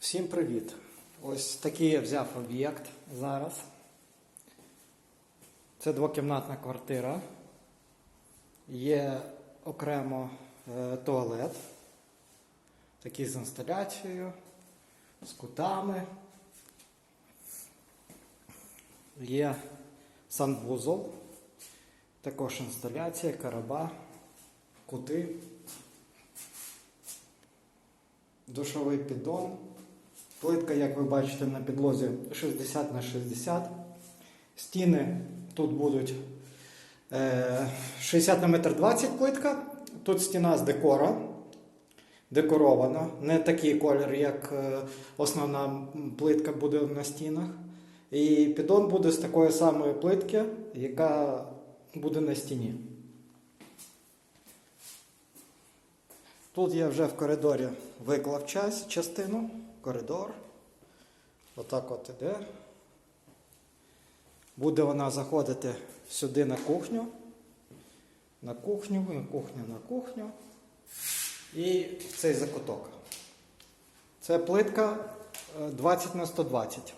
Всім привіт! Ось такий я взяв об'єкт зараз. Це двокімнатна квартира. Є окремо е, туалет, такий з інсталяцією, з кутами. Є санвузол, також інсталяція, короба, кути, душовий піддон. Плитка, як ви бачите, на підлозі 60 на 60. Стіни тут будуть е, 60 на метр 20 плитка. Тут стіна з декора. Декорована. Не такий колір, як е, основна плитка буде на стінах. І піддон буде з такої самої плитки, яка буде на стіні. Тут я вже в коридорі виклав час, частину, коридор. Отак от іде. Буде вона заходити сюди на кухню. На кухню, на кухню, на кухню. І цей закуток. Це плитка е, 20 на 120.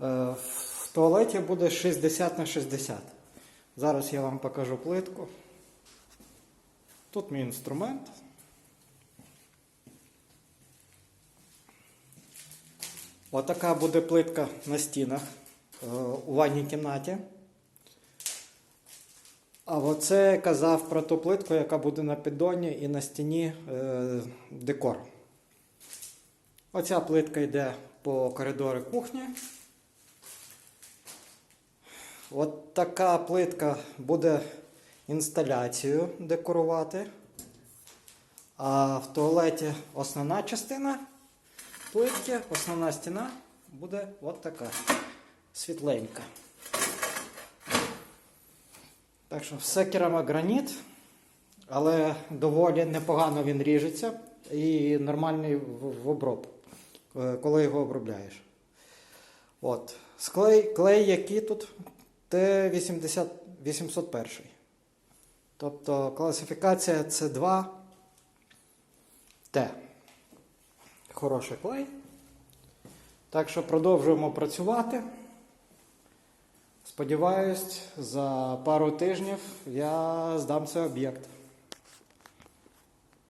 Е, В туалеті буде 60 на 60. Зараз я вам покажу плитку. Тут мій інструмент. Отака буде плитка на стінах е, у ванній кімнаті. А оце казав про ту плитку, яка буде на піддоні і на стіні е, декор. Оця плитка йде по коридору кухні. От така плитка буде інсталяцію декорувати. А в туалеті основна частина плитки, основна стіна буде от така світленька. Так що все керамограніт, але доволі непогано він ріжеться і нормальний в оброб, е, коли його обробляєш. От. Склей, клей, який тут Т-80 801. Тобто класифікація С2 Т. Хороший клей. Так що продовжуємо працювати. Сподіваюсь, за пару тижнів я здам цей об'єкт.